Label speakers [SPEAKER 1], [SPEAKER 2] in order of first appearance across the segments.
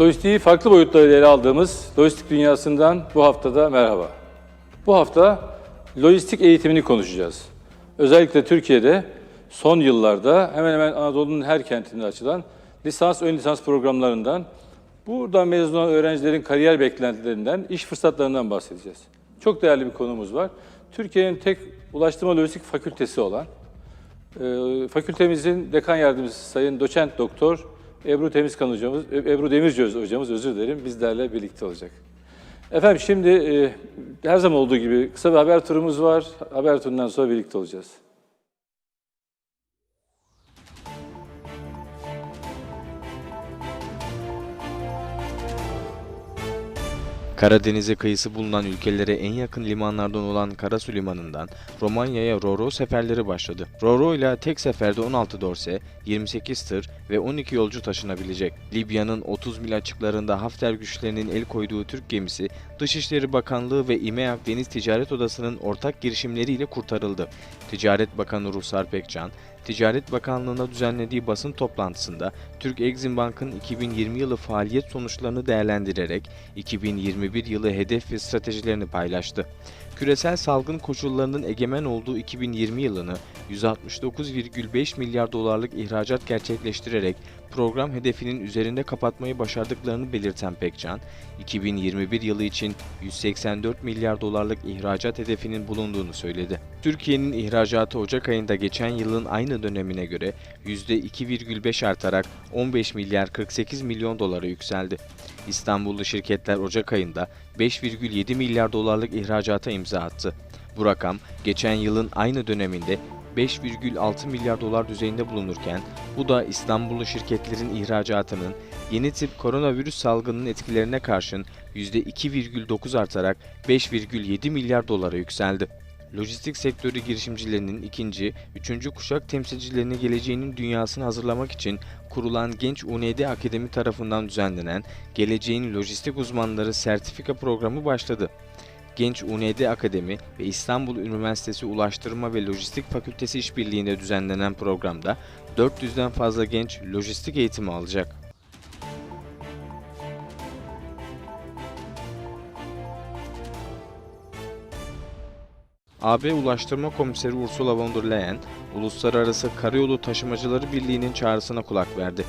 [SPEAKER 1] Lojistiği farklı boyutlarıyla ele aldığımız lojistik dünyasından bu haftada merhaba. Bu hafta lojistik eğitimini konuşacağız. Özellikle Türkiye'de son yıllarda hemen hemen Anadolu'nun her kentinde açılan lisans, ön lisans programlarından, buradan mezun olan öğrencilerin kariyer beklentilerinden, iş fırsatlarından bahsedeceğiz. Çok değerli bir konumuz var. Türkiye'nin tek ulaştırma lojistik fakültesi olan fakültemizin dekan yardımcısı Sayın Doçent Doktor Ebru Temizkan hocamız, e, Ebru Demirci hocamız özür dilerim bizlerle birlikte olacak. Efendim şimdi e, her zaman olduğu gibi kısa bir haber turumuz var. Haber turundan sonra birlikte olacağız.
[SPEAKER 2] Karadeniz'e kıyısı bulunan ülkelere en yakın limanlardan olan Karasu Limanı'ndan Romanya'ya Roro seferleri başladı. Roro ile tek seferde 16 dorse, 28 tır ve 12 yolcu taşınabilecek. Libya'nın 30 mil açıklarında Hafter güçlerinin el koyduğu Türk gemisi, Dışişleri Bakanlığı ve İMEAK Deniz Ticaret Odası'nın ortak girişimleriyle kurtarıldı. Ticaret Bakanı Ruhsar Pekcan, Ticaret Bakanlığı'na düzenlediği basın toplantısında Türk Exim Bank'ın 2020 yılı faaliyet sonuçlarını değerlendirerek 2021 yılı hedef ve stratejilerini paylaştı. Küresel salgın koşullarının egemen olduğu 2020 yılını 169,5 milyar dolarlık ihracat gerçekleştirerek program hedefinin üzerinde kapatmayı başardıklarını belirten Pekcan, 2021 yılı için 184 milyar dolarlık ihracat hedefinin bulunduğunu söyledi. Türkiye'nin ihracatı Ocak ayında geçen yılın aynı dönemine göre %2,5 artarak 15 milyar 48 milyon dolara yükseldi. İstanbullu şirketler Ocak ayında 5,7 milyar dolarlık ihracata imza attı. Bu rakam geçen yılın aynı döneminde 5,6 milyar dolar düzeyinde bulunurken bu da İstanbullu şirketlerin ihracatının yeni tip koronavirüs salgının etkilerine karşın %2,9 artarak 5,7 milyar dolara yükseldi. Lojistik sektörü girişimcilerinin ikinci, üçüncü kuşak temsilcilerini geleceğinin dünyasını hazırlamak için kurulan Genç UND Akademi tarafından düzenlenen Geleceğin Lojistik Uzmanları Sertifika Programı başladı. Genç UND Akademi ve İstanbul Üniversitesi Ulaştırma ve Lojistik Fakültesi işbirliğinde düzenlenen programda 400'den fazla genç lojistik eğitimi alacak. AB Ulaştırma Komiseri Ursula von der Leyen, Uluslararası Karayolu Taşımacıları Birliği'nin çağrısına kulak verdi.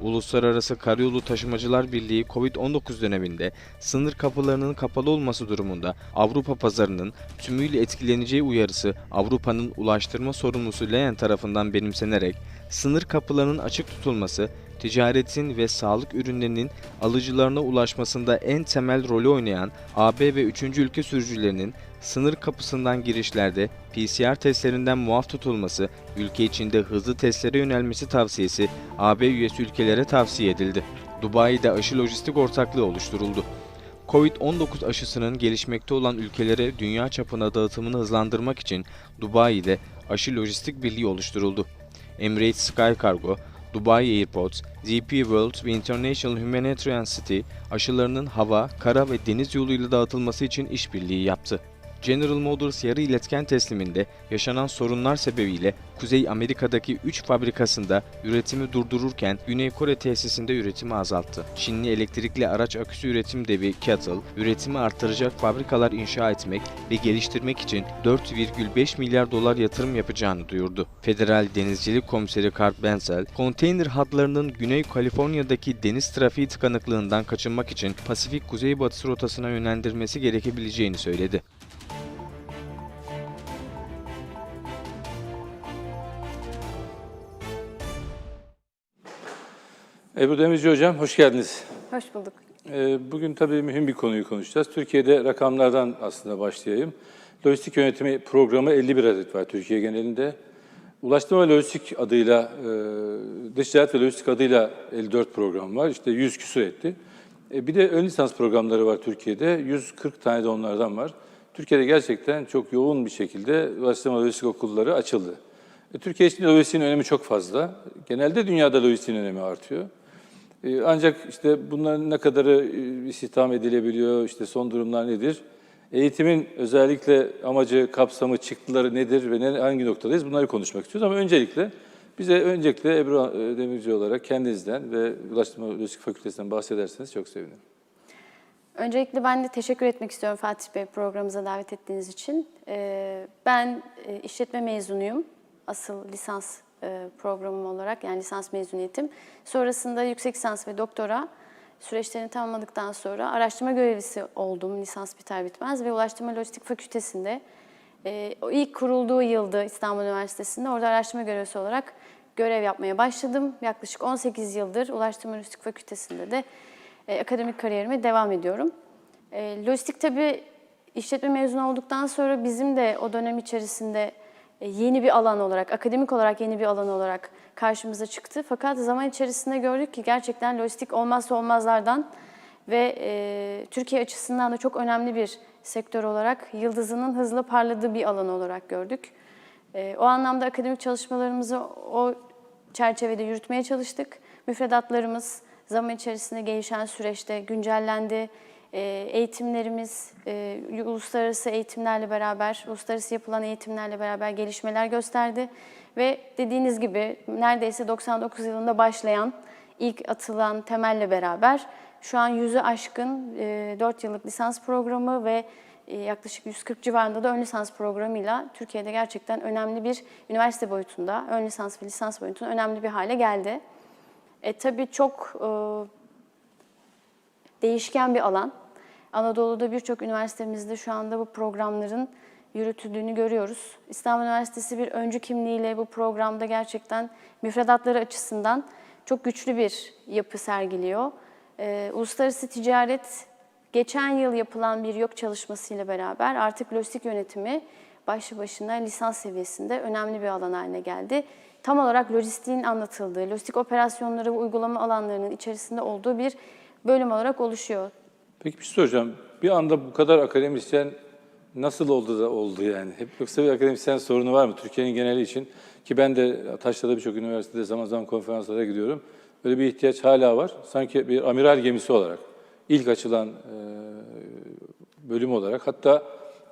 [SPEAKER 2] Uluslararası Karayolu Taşımacılar Birliği COVID-19 döneminde sınır kapılarının kapalı olması durumunda Avrupa pazarının tümüyle etkileneceği uyarısı Avrupa'nın ulaştırma sorumlusu Leyen tarafından benimsenerek sınır kapılarının açık tutulması ticaretin ve sağlık ürünlerinin alıcılarına ulaşmasında en temel rolü oynayan AB ve 3. ülke sürücülerinin sınır kapısından girişlerde PCR testlerinden muaf tutulması, ülke içinde hızlı testlere yönelmesi tavsiyesi AB üyesi ülkelere tavsiye edildi. Dubai'de aşı lojistik ortaklığı oluşturuldu. Covid-19 aşısının gelişmekte olan ülkelere dünya çapına dağıtımını hızlandırmak için Dubai'de aşı lojistik birliği oluşturuldu. Emirates Sky Cargo, Dubai Airports, ZP World ve International Humanitarian City aşılarının hava, kara ve deniz yoluyla dağıtılması için işbirliği yaptı. General Motors yarı iletken tesliminde yaşanan sorunlar sebebiyle Kuzey Amerika'daki 3 fabrikasında üretimi durdururken Güney Kore tesisinde üretimi azalttı. Çinli elektrikli araç aküsü üretim devi Cattle, üretimi artıracak fabrikalar inşa etmek ve geliştirmek için 4,5 milyar dolar yatırım yapacağını duyurdu. Federal Denizcilik Komiseri Kurt Benzel, konteyner hatlarının Güney Kaliforniya'daki deniz trafiği tıkanıklığından kaçınmak için Pasifik Kuzeybatısı rotasına yönlendirmesi gerekebileceğini söyledi.
[SPEAKER 1] Ebru Demirci hocam hoş geldiniz.
[SPEAKER 3] Hoş bulduk.
[SPEAKER 1] Ee, Bugün tabii mühim bir konuyu konuşacağız. Türkiye'de rakamlardan aslında başlayayım. Lojistik yönetimi programı 51 adet var Türkiye genelinde. Ulaştırma ve lojistik adıyla, e, dış ticaret ve lojistik adıyla 54 program var. İşte 100 küsur etti. E, Bir de ön lisans programları var Türkiye'de. 140 tane de onlardan var. Türkiye'de gerçekten çok yoğun bir şekilde ulaştırma lojistik okulları açıldı. E, Türkiye için lojistiğin önemi çok fazla. Genelde dünyada lojistiğin önemi artıyor. E, Ancak işte bunların ne kadarı e, istihdam edilebiliyor, işte son durumlar nedir? Eğitimin özellikle amacı, kapsamı, çıktıları nedir ve ne, hangi noktadayız bunları konuşmak istiyoruz. Ama öncelikle Bize öncelikle Ebru e, Demirci olarak kendinizden ve Ulaştırma Lojistik Fakültesinden bahsederseniz çok sevinirim.
[SPEAKER 3] Öncelikle ben de teşekkür etmek istiyorum Fatih Bey programımıza davet ettiğiniz için. Ee, Ben e, işletme mezunuyum. Asıl lisans programım olarak yani lisans mezuniyetim. Sonrasında yüksek lisans ve doktora süreçlerini tamamladıktan sonra araştırma görevlisi oldum lisans biter bitmez ve Ulaştırma Lojistik Fakültesi'nde e, ilk kurulduğu yıldı İstanbul Üniversitesi'nde orada araştırma görevlisi olarak görev yapmaya başladım. Yaklaşık 18 yıldır Ulaştırma Lojistik Fakültesi'nde de e, akademik kariyerime devam ediyorum. E, lojistik tabii işletme mezunu olduktan sonra bizim de o dönem içerisinde e, yeni bir alan olarak, akademik olarak yeni bir alan olarak karşımıza çıktı. Fakat zaman içerisinde gördük ki gerçekten lojistik olmazsa olmazlardan ve e, Türkiye açısından da çok önemli bir sektör olarak yıldızının hızla parladığı bir alan olarak gördük. E, o anlamda akademik çalışmalarımızı o çerçevede yürütmeye çalıştık. Müfredatlarımız zaman içerisinde gelişen süreçte güncellendi. E, eğitimlerimiz e, uluslararası eğitimlerle beraber, uluslararası yapılan eğitimlerle beraber gelişmeler gösterdi. Ve dediğiniz gibi neredeyse 99 yılında başlayan, ilk atılan temelle beraber şu an yüzü aşkın e, 4 yıllık lisans programı ve e, yaklaşık 140 civarında da ön lisans programıyla Türkiye'de gerçekten önemli bir üniversite boyutunda, ön lisans ve lisans boyutunda önemli bir hale geldi. E, tabii çok e, değişken bir alan. Anadolu'da birçok üniversitemizde şu anda bu programların yürütüldüğünü görüyoruz. İstanbul Üniversitesi bir öncü kimliğiyle bu programda gerçekten müfredatları açısından çok güçlü bir yapı sergiliyor. Ee, uluslararası ticaret geçen yıl yapılan bir yok çalışmasıyla beraber artık lojistik yönetimi başlı başına lisans seviyesinde önemli bir alan haline geldi. Tam olarak lojistiğin anlatıldığı, lojistik operasyonları ve uygulama alanlarının içerisinde olduğu bir bölüm olarak oluşuyor.
[SPEAKER 1] Peki bir şey soracağım. Bir anda bu kadar akademisyen nasıl oldu da oldu yani? Hep yoksa bir akademisyen sorunu var mı Türkiye'nin geneli için? Ki ben de Taşra'da birçok üniversitede zaman zaman konferanslara gidiyorum. Böyle bir ihtiyaç hala var. Sanki bir amiral gemisi olarak, ilk açılan e, bölüm olarak, hatta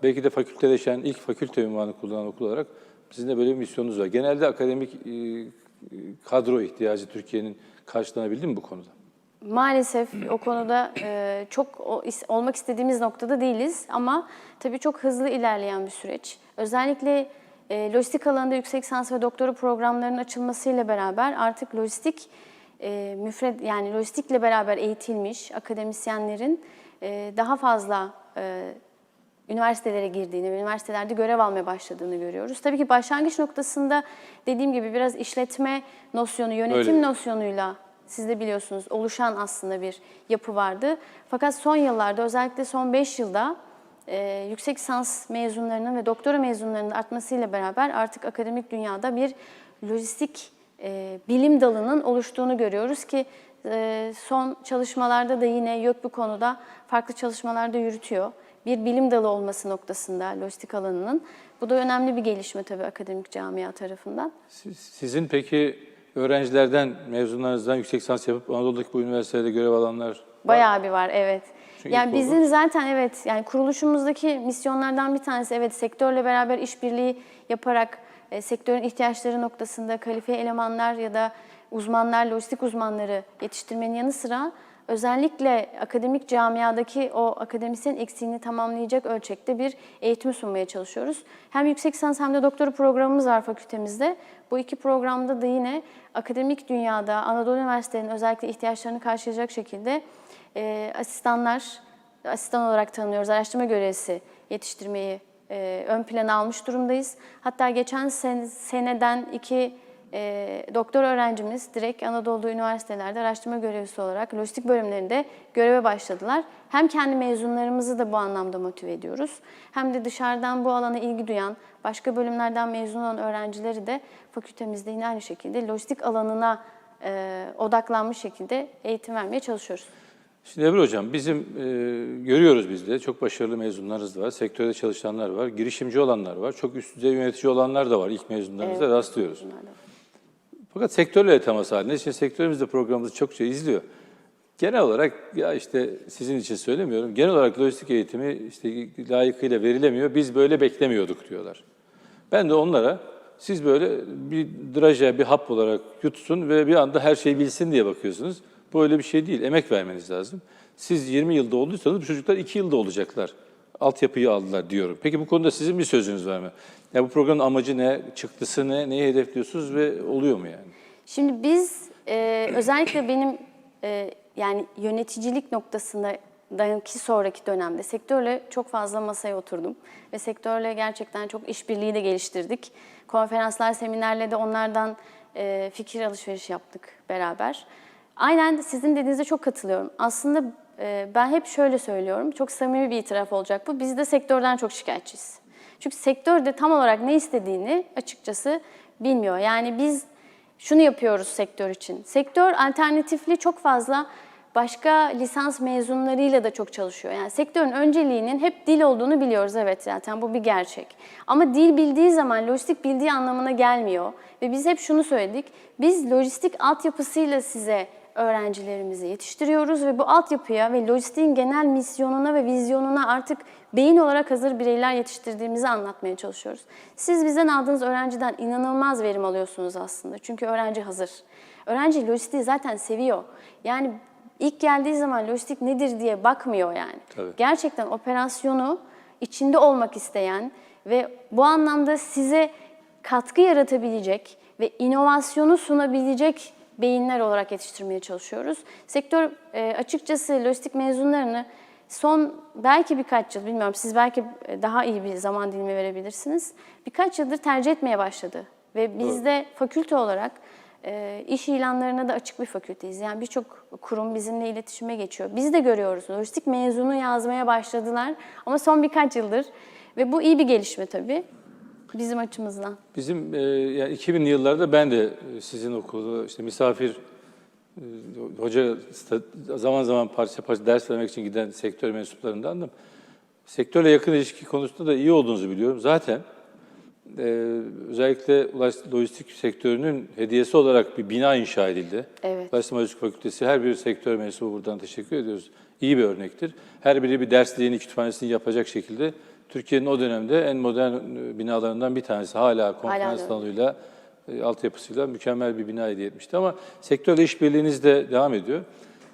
[SPEAKER 1] belki de fakülteleşen, ilk fakülte ünvanı kullanan okul olarak sizin de böyle bir misyonunuz var. Genelde akademik e, kadro ihtiyacı Türkiye'nin karşılanabildi mi bu konuda?
[SPEAKER 3] Maalesef o konuda e, çok o- is- olmak istediğimiz noktada değiliz ama tabii çok hızlı ilerleyen bir süreç. Özellikle e, lojistik alanında yüksek lisans ve doktora programlarının açılmasıyla beraber artık lojistik e, müfred yani lojistikle beraber eğitilmiş akademisyenlerin e, daha fazla e, üniversitelere girdiğini ve üniversitelerde görev almaya başladığını görüyoruz. Tabii ki başlangıç noktasında dediğim gibi biraz işletme nosyonu, yönetim
[SPEAKER 1] Öyle.
[SPEAKER 3] nosyonuyla siz de biliyorsunuz oluşan aslında bir yapı vardı. Fakat son yıllarda özellikle son 5 yılda e, yüksek lisans mezunlarının ve doktora mezunlarının artmasıyla beraber artık akademik dünyada bir lojistik e, bilim dalının oluştuğunu görüyoruz ki e, son çalışmalarda da yine YÖK bu konuda farklı çalışmalarda yürütüyor. Bir bilim dalı olması noktasında lojistik alanının. Bu da önemli bir gelişme tabii akademik camia tarafından.
[SPEAKER 1] Siz- Sizin peki öğrencilerden, mezunlarınızdan yüksek lisans yapıp Anadolu'daki bu üniversitelerde görev alanlar?
[SPEAKER 3] Bayağı bir var evet.
[SPEAKER 1] Çünkü
[SPEAKER 3] yani
[SPEAKER 1] ilk
[SPEAKER 3] bizim zaten evet yani kuruluşumuzdaki misyonlardan bir tanesi evet sektörle beraber işbirliği yaparak e, sektörün ihtiyaçları noktasında kalifiye elemanlar ya da uzmanlar, lojistik uzmanları yetiştirmenin yanı sıra özellikle akademik camiadaki o akademisyen eksiğini tamamlayacak ölçekte bir eğitim sunmaya çalışıyoruz. Hem yüksek lisans hem de doktora programımız var fakültemizde. Bu iki programda da yine akademik dünyada Anadolu Üniversitelerinin özellikle ihtiyaçlarını karşılayacak şekilde e, asistanlar, asistan olarak tanımlıyoruz, araştırma görevlisi yetiştirmeyi e, ön plana almış durumdayız. Hatta geçen sen- seneden iki e, doktor öğrencimiz direkt Anadolu üniversitelerde araştırma görevlisi olarak lojistik bölümlerinde göreve başladılar. Hem kendi mezunlarımızı da bu anlamda motive ediyoruz. Hem de dışarıdan bu alana ilgi duyan, başka bölümlerden mezun olan öğrencileri de fakültemizde yine aynı şekilde lojistik alanına e, odaklanmış şekilde eğitim vermeye çalışıyoruz.
[SPEAKER 1] Şimdi Ebru Hocam, bizim e, görüyoruz biz de çok başarılı mezunlarımız var, sektörde çalışanlar var, girişimci olanlar var, çok üst düzey yönetici olanlar da var ilk mezunlarımızda rastlıyoruz. Fakat sektörle temas halinde, işte sektörümüz de programımızı çokça izliyor. Genel olarak, ya işte sizin için söylemiyorum, genel olarak lojistik eğitimi işte layıkıyla verilemiyor, biz böyle beklemiyorduk diyorlar. Ben de onlara siz böyle bir draje, bir hap olarak yutsun ve bir anda her şeyi bilsin diye bakıyorsunuz. Bu öyle bir şey değil. Emek vermeniz lazım. Siz 20 yılda olduysanız bu çocuklar 2 yılda olacaklar. Altyapıyı aldılar diyorum. Peki bu konuda sizin bir sözünüz var mı? Ya bu programın amacı ne, çıktısı ne, neyi hedefliyorsunuz ve oluyor mu yani?
[SPEAKER 3] Şimdi biz e, özellikle benim e, yani yöneticilik noktasındaki sonraki dönemde sektörle çok fazla masaya oturdum ve sektörle gerçekten çok işbirliği de geliştirdik. Konferanslar, seminerle de onlardan e, fikir alışveriş yaptık beraber. Aynen sizin dediğinize çok katılıyorum. Aslında ben hep şöyle söylüyorum, çok samimi bir itiraf olacak bu. Biz de sektörden çok şikayetçiyiz. Çünkü sektör de tam olarak ne istediğini açıkçası bilmiyor. Yani biz şunu yapıyoruz sektör için. Sektör alternatifli çok fazla başka lisans mezunlarıyla da çok çalışıyor. Yani sektörün önceliğinin hep dil olduğunu biliyoruz evet zaten bu bir gerçek. Ama dil bildiği zaman lojistik bildiği anlamına gelmiyor. Ve biz hep şunu söyledik. Biz lojistik altyapısıyla size öğrencilerimizi yetiştiriyoruz ve bu altyapıya ve lojistiğin genel misyonuna ve vizyonuna artık beyin olarak hazır bireyler yetiştirdiğimizi anlatmaya çalışıyoruz. Siz bizden aldığınız öğrenciden inanılmaz verim alıyorsunuz aslında. Çünkü öğrenci hazır. Öğrenci lojistiği zaten seviyor. Yani ilk geldiği zaman lojistik nedir diye bakmıyor yani.
[SPEAKER 1] Tabii.
[SPEAKER 3] Gerçekten operasyonu içinde olmak isteyen ve bu anlamda size katkı yaratabilecek ve inovasyonu sunabilecek beyinler olarak yetiştirmeye çalışıyoruz. Sektör e, açıkçası lojistik mezunlarını son belki birkaç yıl bilmiyorum siz belki e, daha iyi bir zaman dilimi verebilirsiniz. Birkaç yıldır tercih etmeye başladı ve biz de fakülte olarak e, iş ilanlarına da açık bir fakülteyiz. Yani birçok kurum bizimle iletişime geçiyor. Biz de görüyoruz. Lojistik mezunu yazmaya başladılar ama son birkaç yıldır ve bu iyi bir gelişme tabii bizim açımızdan.
[SPEAKER 1] Bizim e, yani 2000'li yıllarda ben de e, sizin okulda işte misafir e, hoca zaman zaman parça parça ders vermek için giden sektör mensuplarındandım. Sektörle yakın ilişki konusunda da iyi olduğunuzu biliyorum. Zaten e, özellikle lojistik sektörünün hediyesi olarak bir bina inşa edildi.
[SPEAKER 3] Evet.
[SPEAKER 1] Ulaştırma Lojistik Fakültesi her bir sektör mensubu buradan teşekkür ediyoruz. İyi bir örnektir. Her biri bir dersliğini, kütüphanesini yapacak şekilde Türkiye'nin o dönemde en modern e, binalarından bir tanesi. Hala konferans
[SPEAKER 3] öyle.
[SPEAKER 1] salonuyla, e, altyapısıyla mükemmel bir bina hediye etmişti. Ama sektörle işbirliğiniz de devam ediyor.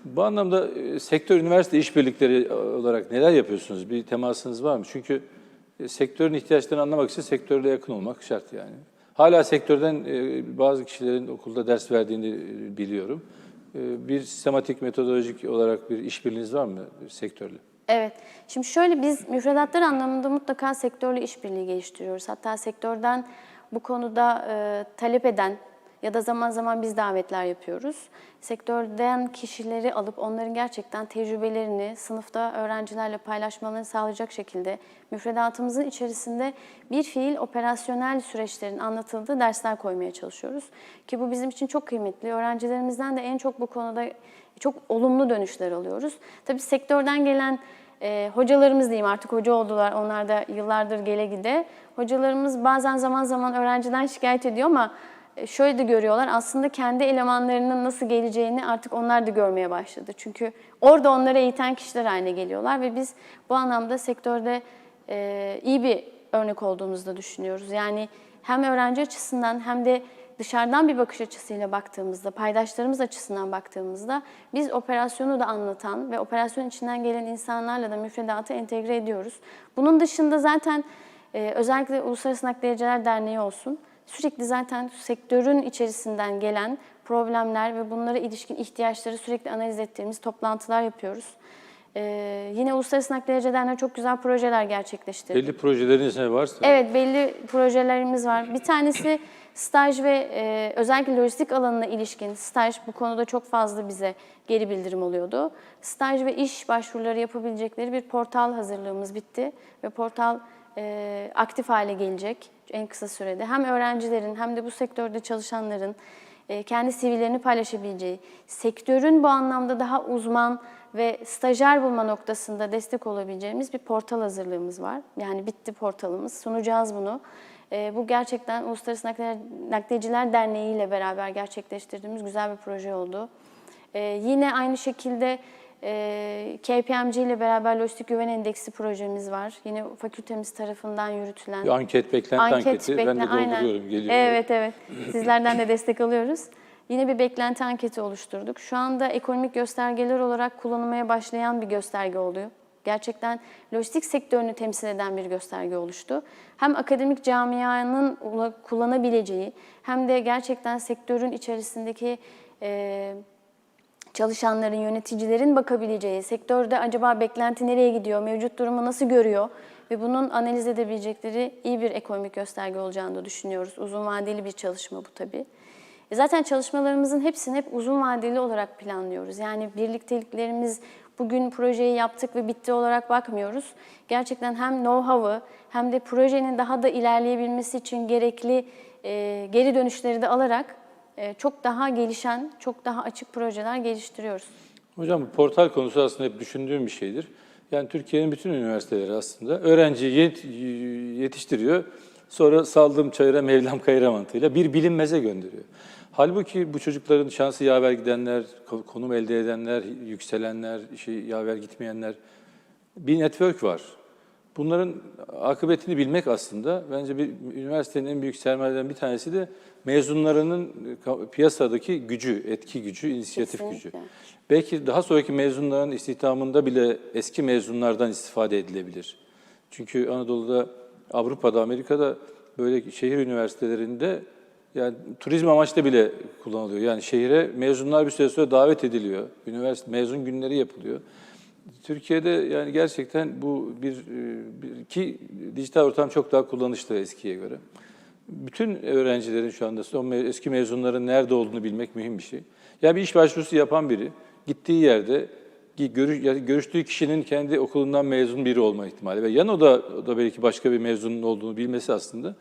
[SPEAKER 1] Bu anlamda e, sektör üniversite işbirlikleri e, olarak neler yapıyorsunuz? Bir temasınız var mı? Çünkü e, sektörün ihtiyaçlarını anlamak için sektörle yakın olmak şart yani. Hala sektörden e, bazı kişilerin okulda ders verdiğini e, biliyorum. E, Bir sistematik metodolojik olarak bir işbirliğiniz var mı sektörle?
[SPEAKER 3] Evet. Şimdi şöyle biz müfredatlar anlamında mutlaka sektörle işbirliği geliştiriyoruz. Hatta sektörden bu konuda e, talep eden ya da zaman zaman biz davetler yapıyoruz. Sektörden kişileri alıp onların gerçekten tecrübelerini sınıfta öğrencilerle paylaşmalarını sağlayacak şekilde müfredatımızın içerisinde bir fiil operasyonel süreçlerin anlatıldığı dersler koymaya çalışıyoruz. Ki bu bizim için çok kıymetli. Öğrencilerimizden de en çok bu konuda çok olumlu dönüşler alıyoruz. Tabii sektörden gelen e, hocalarımız diyeyim artık hoca oldular. Onlar da yıllardır gele gide. Hocalarımız bazen zaman zaman öğrenciden şikayet ediyor ama e, şöyle de görüyorlar. Aslında kendi elemanlarının nasıl geleceğini artık onlar da görmeye başladı. Çünkü orada onları eğiten kişiler haline geliyorlar ve biz bu anlamda sektörde e, iyi bir örnek olduğumuzu da düşünüyoruz. Yani hem öğrenci açısından hem de dışarıdan bir bakış açısıyla baktığımızda, paydaşlarımız açısından baktığımızda biz operasyonu da anlatan ve operasyon içinden gelen insanlarla da müfredatı entegre ediyoruz. Bunun dışında zaten e, özellikle Uluslararası Nakliyeciler Derneği olsun, sürekli zaten sektörün içerisinden gelen problemler ve bunlara ilişkin ihtiyaçları sürekli analiz ettiğimiz toplantılar yapıyoruz. E, yine Uluslararası Nakliyeciler Derneği çok güzel projeler gerçekleştirdi.
[SPEAKER 1] Belli projeleriniz ne varsa
[SPEAKER 3] Evet belli projelerimiz var. Bir tanesi staj ve e, özellikle lojistik alanına ilişkin staj bu konuda çok fazla bize geri bildirim oluyordu. Staj ve iş başvuruları yapabilecekleri bir portal hazırlığımız bitti ve portal e, aktif hale gelecek en kısa sürede. Hem öğrencilerin hem de bu sektörde çalışanların e, kendi CV'lerini paylaşabileceği, sektörün bu anlamda daha uzman ve stajyer bulma noktasında destek olabileceğimiz bir portal hazırlığımız var. Yani bitti portalımız. Sunacağız bunu. E, bu gerçekten Uluslararası Nakliye- Nakliyeciler Derneği ile beraber gerçekleştirdiğimiz güzel bir proje oldu. E, yine aynı şekilde E, KPMG ile beraber Lojistik Güven Endeksi projemiz var. Yine fakültemiz tarafından yürütülen.
[SPEAKER 1] Bir anket, beklenti anketi. ben de dolduruyorum, geliyor.
[SPEAKER 3] Evet, evet. Sizlerden de destek alıyoruz. Yine bir beklenti anketi oluşturduk. Şu anda ekonomik göstergeler olarak kullanılmaya başlayan bir gösterge oluyor. Gerçekten lojistik sektörünü temsil eden bir gösterge oluştu. Hem akademik camianın kullanabileceği hem de gerçekten sektörün içerisindeki e, çalışanların, yöneticilerin bakabileceği, sektörde acaba beklenti nereye gidiyor, mevcut durumu nasıl görüyor ve bunun analiz edebilecekleri iyi bir ekonomik gösterge olacağını da düşünüyoruz. Uzun vadeli bir çalışma bu tabii. E Zaten çalışmalarımızın hepsini hep uzun vadeli olarak planlıyoruz. Yani birlikteliklerimiz bugün projeyi yaptık ve bitti olarak bakmıyoruz. Gerçekten hem know-how'ı hem de projenin daha da ilerleyebilmesi için gerekli e, geri dönüşleri de alarak e, çok daha gelişen, çok daha açık projeler geliştiriyoruz.
[SPEAKER 1] Hocam bu portal konusu aslında hep düşündüğüm bir şeydir. Yani Türkiye'nin bütün üniversiteleri aslında öğrenciyi yet- yetiştiriyor. Sonra saldım çayıra mevlam kayıra mantığıyla bir bilinmeze gönderiyor. Halbuki bu çocukların şansı yaver gidenler, ko- konum elde edenler, yükselenler, şey yaver gitmeyenler bir network var. Bunların akıbetini bilmek aslında bence bir üniversitenin en büyük sermayelerinden bir tanesi de mezunlarının piyasadaki gücü, etki gücü, inisiyatif
[SPEAKER 3] Kesinlikle.
[SPEAKER 1] gücü. Belki daha sonraki mezunların istihdamında bile eski mezunlardan istifade edilebilir. Çünkü Anadolu'da, Avrupa'da, Amerika'da böyle şehir üniversitelerinde yani turizm amaçlı bile kullanılıyor. Yani şehire mezunlar bir süre sonra davet ediliyor. Üniversite mezun günleri yapılıyor. Türkiye'de yani gerçekten bu bir, e, bir ki dijital ortam çok daha kullanışlı eskiye göre. Bütün öğrencilerin şu anda son eski mezunların nerede olduğunu bilmek mühim bir şey. Ya bir iş başvurusu yapan biri gittiği yerde görüş, görüştüğü kişinin kendi okulundan mezun biri olma ihtimali ve yan o da, o da belki başka bir mezunun olduğunu bilmesi aslında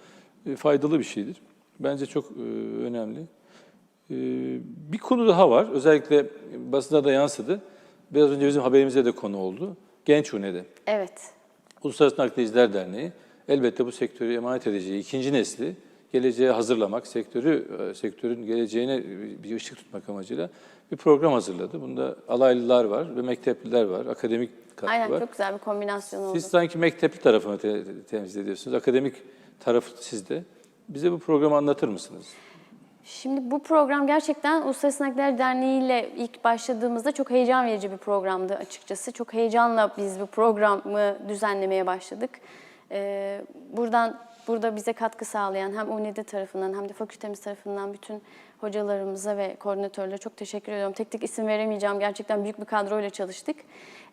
[SPEAKER 1] e, faydalı bir şeydir. Bence çok e, önemli. Ee, Bir konu daha var. Özellikle basına da yansıdı. Biraz önce bizim haberimize de konu oldu. Genç UNE'de.
[SPEAKER 3] Evet,
[SPEAKER 1] Uluslararası Nakliyeciler Derneği elbette bu sektörü emanet edeceği ikinci nesli geleceğe hazırlamak, sektörü e, sektörün geleceğine bir ışık tutmak amacıyla bir program hazırladı. Bunda alaylılar var ve mektepliler var, akademik katkı
[SPEAKER 3] aynen
[SPEAKER 1] var.
[SPEAKER 3] çok güzel bir kombinasyon oldu.
[SPEAKER 1] Siz sanki mektepli tarafını te- temsil ediyorsunuz, akademik tarafı sizde. Bize bu programı anlatır mısınız?
[SPEAKER 3] Şimdi bu program gerçekten Uluslararası Nakliyeler Derneği ile ilk başladığımızda çok heyecan verici bir programdı açıkçası. Çok heyecanla biz bu programı düzenlemeye başladık. Ee, buradan burada bize katkı sağlayan hem UNED tarafından hem de fakültemiz tarafından bütün hocalarımıza ve koordinatörlere çok teşekkür ediyorum. Tek tek isim veremeyeceğim. Gerçekten büyük bir kadroyla çalıştık.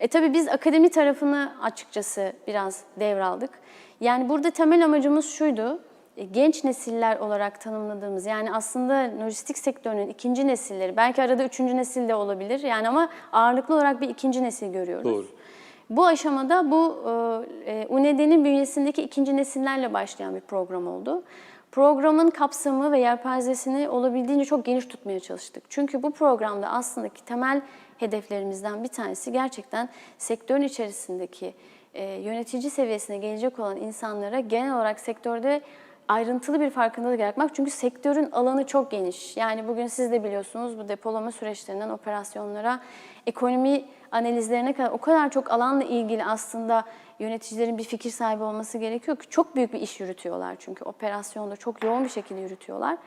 [SPEAKER 3] E tabii biz akademi tarafını açıkçası biraz devraldık. Yani burada temel amacımız şuydu genç nesiller olarak tanımladığımız yani aslında lojistik sektörünün ikinci nesilleri belki arada üçüncü nesil de olabilir yani ama ağırlıklı olarak bir ikinci nesil görüyoruz.
[SPEAKER 1] Doğru.
[SPEAKER 3] Bu aşamada bu e, UNED'nin bünyesindeki ikinci nesillerle başlayan bir program oldu. Programın kapsamı ve yelpazesini olabildiğince çok geniş tutmaya çalıştık. Çünkü bu programda aslında ki temel hedeflerimizden bir tanesi gerçekten sektörün içerisindeki e, yönetici seviyesine gelecek olan insanlara genel olarak sektörde ayrıntılı bir farkındalık yaratmak. Çünkü sektörün alanı çok geniş. Yani bugün siz de biliyorsunuz bu depolama süreçlerinden operasyonlara, ekonomi analizlerine kadar o kadar çok alanla ilgili aslında yöneticilerin bir fikir sahibi olması gerekiyor ki çok büyük bir iş yürütüyorlar çünkü operasyonda çok yoğun bir şekilde yürütüyorlar.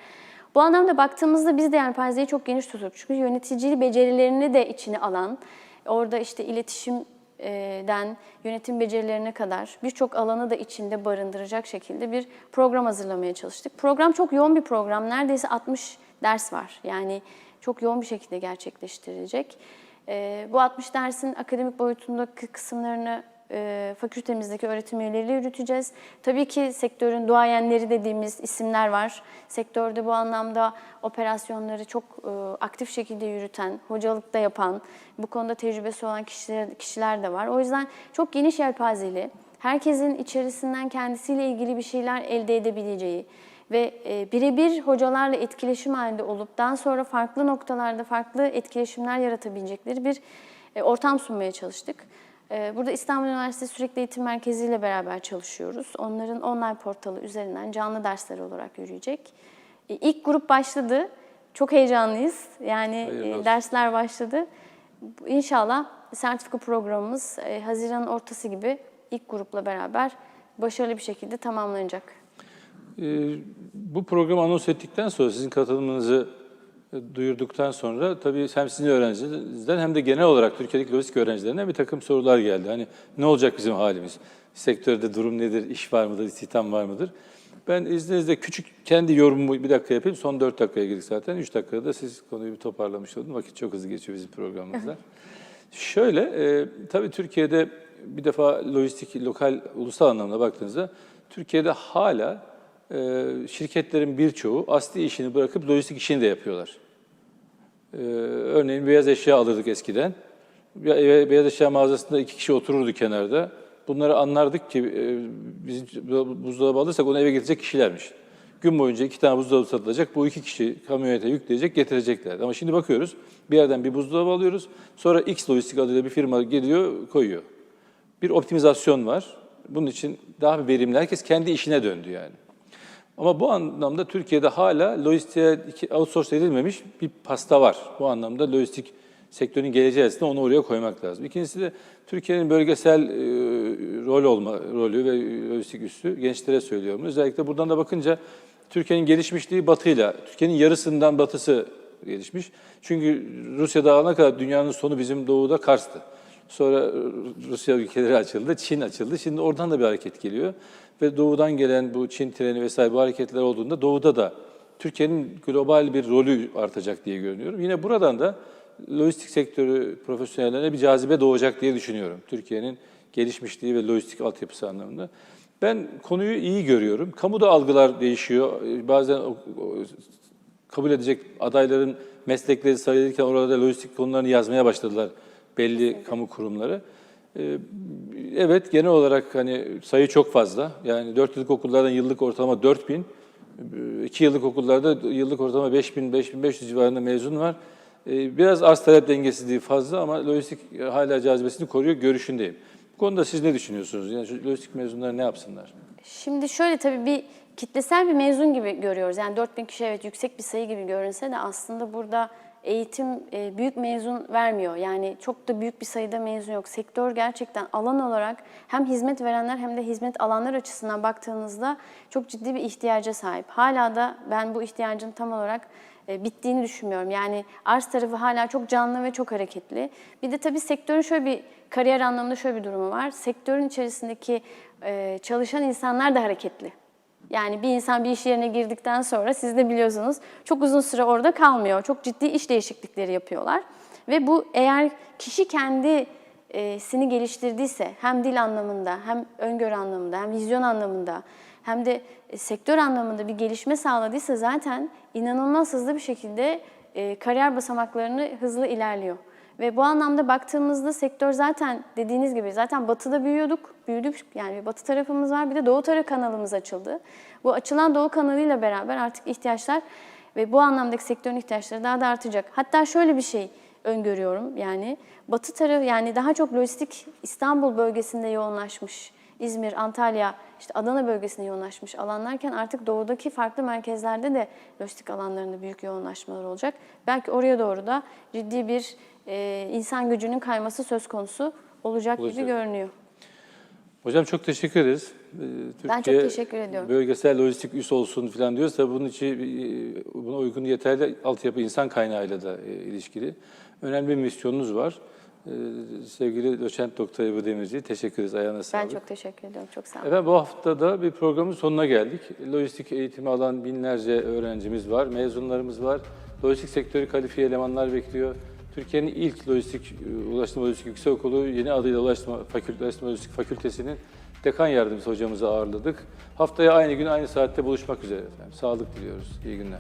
[SPEAKER 3] Bu anlamda baktığımızda biz de yelpazeyi çok geniş tutup çünkü yönetici becerilerini de içine alan, orada işte iletişim den yönetim becerilerine kadar birçok alanı da içinde barındıracak şekilde bir program hazırlamaya çalıştık. Program çok yoğun bir program. Neredeyse 60 ders var. Yani çok yoğun bir şekilde gerçekleştirilecek. Bu 60 dersin akademik boyutundaki kısımlarını e, fakültemizdeki öğretim üyeleriyle yürüteceğiz. Tabii ki sektörün duayenleri dediğimiz isimler var. Sektörde bu anlamda operasyonları çok e, aktif şekilde yürüten, hocalıkta yapan, bu konuda tecrübesi olan kişiler, kişiler de var. O yüzden çok geniş yelpazeli, herkesin içerisinden kendisiyle ilgili bir şeyler elde edebileceği ve e, birebir hocalarla etkileşim halinde olup daha sonra farklı noktalarda farklı etkileşimler yaratabilecekleri bir e, ortam sunmaya çalıştık. E, Burada İstanbul Üniversitesi Sürekli Eğitim Merkezi ile beraber çalışıyoruz. Onların online portalı üzerinden canlı dersler olarak yürüyecek. E, İlk grup başladı. Çok heyecanlıyız. Yani
[SPEAKER 1] Hayırlı
[SPEAKER 3] e,
[SPEAKER 1] olsun.
[SPEAKER 3] dersler başladı. İnşallah sertifika programımız e, Haziran'ın ortası gibi ilk grupla beraber başarılı bir şekilde tamamlanacak.
[SPEAKER 1] Ee, bu programı anons ettikten sonra, sizin katılımınızı duyurduktan sonra tabii hem sizin öğrencilerinizden hem de genel olarak Türkiye'deki lojistik öğrencilerinden bir takım sorular geldi. Hani ne olacak bizim halimiz? Sektörde durum nedir? İş var mıdır? İstihdam var mıdır? Ben izninizle küçük kendi yorumumu bir dakika yapayım. Son dört dakikaya girdik zaten. Üç dakikada da siz konuyu bir toparlamış oldun. Vakit çok hızlı geçiyor bizim programımızda. Şöyle, e, tabii Türkiye'de bir defa lojistik, lokal, ulusal anlamda baktığınızda Türkiye'de hala e, şirketlerin birçoğu asli işini bırakıp lojistik işini de yapıyorlar. Ee, örneğin beyaz eşya alırdık eskiden. Eve beyaz eşya mağazasında iki kişi otururdu kenarda. Bunları anlardık ki e, biz buzdolabı alırsak onu eve getirecek kişilermiş. Gün boyunca iki tane buzdolabı satılacak. Bu iki kişi kamyonete yükleyecek, getirecekler. Ama şimdi bakıyoruz, bir yerden bir buzdolabı alıyoruz. Sonra X Lojistik adıyla bir firma geliyor, koyuyor. Bir optimizasyon var. Bunun için daha bir verimli. Herkes kendi işine döndü yani. Ama bu anlamda Türkiye'de hala lojistiğe outsource edilmemiş bir pasta var. Bu anlamda lojistik sektörün geleceği açısından onu oraya koymak lazım. İkincisi de Türkiye'nin bölgesel e, rol olma rolü ve lojistik üssü gençlere söylüyorum. Özellikle buradan da bakınca Türkiye'nin gelişmişliği batıyla, Türkiye'nin yarısından batısı gelişmiş. Çünkü Rusya dağılana kadar dünyanın sonu bizim doğuda Kars'tı. Sonra Rusya ülkeleri açıldı, Çin açıldı. Şimdi oradan da bir hareket geliyor. Ve doğudan gelen bu Çin treni vesaire bu hareketler olduğunda doğuda da Türkiye'nin global bir rolü artacak diye görünüyorum. Yine buradan da lojistik sektörü profesyonellerine bir cazibe doğacak diye düşünüyorum. Türkiye'nin gelişmişliği ve lojistik altyapısı anlamında. Ben konuyu iyi görüyorum. Kamuda algılar değişiyor. Ee, Bazen kabul edecek adayların meslekleri sayılırken orada lojistik konularını yazmaya başladılar belli kamu kurumları. Ee, Evet genel olarak hani sayı çok fazla. Yani 4 yıllık okullardan yıllık ortalama 4000, 2 yıllık okullarda yıllık ortalama 5000 5500 civarında mezun var. Ee, Biraz arz talep dengesizliği fazla ama lojistik hala cazibesini koruyor görüşündeyim. Bu konuda siz ne düşünüyorsunuz? Yani lojistik mezunları ne yapsınlar?
[SPEAKER 3] Şimdi şöyle tabii bir kitlesel bir mezun gibi görüyoruz. Yani 4000 kişi evet yüksek bir sayı gibi görünse de aslında burada eğitim e, büyük mezun vermiyor. Yani çok da büyük bir sayıda mezun yok. Sektör gerçekten alan olarak hem hizmet verenler hem de hizmet alanlar açısından baktığınızda çok ciddi bir ihtiyaca sahip. Hala da ben bu ihtiyacın tam olarak e, bittiğini düşünmüyorum. Yani arz tarafı hala çok canlı ve çok hareketli. Bir de tabii sektörün şöyle bir kariyer anlamında şöyle bir durumu var. Sektörün içerisindeki e, çalışan insanlar da hareketli. Yani bir insan bir iş yerine girdikten sonra siz de biliyorsunuz çok uzun süre orada kalmıyor. Çok ciddi iş değişiklikleri yapıyorlar. Ve bu eğer kişi kendisini geliştirdiyse hem dil anlamında hem öngörü anlamında hem vizyon anlamında hem de e, sektör anlamında bir gelişme sağladıysa zaten inanılmaz hızlı bir şekilde e, kariyer basamaklarını hızlı ilerliyor. Ve bu anlamda baktığımızda sektör zaten dediğiniz gibi zaten batıda büyüyorduk, büyüdük. Yani bir batı tarafımız var bir de doğu tarafı kanalımız açıldı. Bu açılan doğu kanalıyla beraber artık ihtiyaçlar ve bu anlamdaki sektörün ihtiyaçları daha da artacak. Hatta şöyle bir şey öngörüyorum yani batı tarafı yani daha çok lojistik İstanbul bölgesinde yoğunlaşmış İzmir, Antalya, işte Adana bölgesine yoğunlaşmış alanlarken artık doğudaki farklı merkezlerde de lojistik alanlarında büyük yoğunlaşmalar olacak. Belki oraya doğru da ciddi bir e, insan gücünün kayması söz konusu olacak,
[SPEAKER 1] Olacak.
[SPEAKER 3] gibi görünüyor.
[SPEAKER 1] Hocam çok teşekkür ederiz. Ee,
[SPEAKER 3] Ben çok
[SPEAKER 1] Türkiye
[SPEAKER 3] teşekkür ediyorum.
[SPEAKER 1] Bölgesel lojistik üs olsun falan diyorsa bunun için e, buna uygun yeterli altyapı insan kaynağıyla da e, ilişkili. Önemli bir misyonunuz var. Sevgili doçent doktor Ebru Demirci teşekkür ederiz. Ayağına
[SPEAKER 3] Ben
[SPEAKER 1] sağlık.
[SPEAKER 3] çok teşekkür ediyorum. Çok sağ olun.
[SPEAKER 1] Efendim bu hafta da bir programın sonuna geldik. Lojistik eğitimi alan binlerce öğrencimiz var, mezunlarımız var. Lojistik sektörü kalifiye elemanlar bekliyor. Türkiye'nin ilk lojistik, e, ulaştırma lojistik yüksekokulu yeni adıyla Ulaştırma, Fakülte, Ulaştırma Lojistik Fakültesi'nin dekan yardımcısı hocamızı ağırladık. Haftaya aynı gün aynı saatte buluşmak üzere efendim. Sağlık diliyoruz. İyi günler.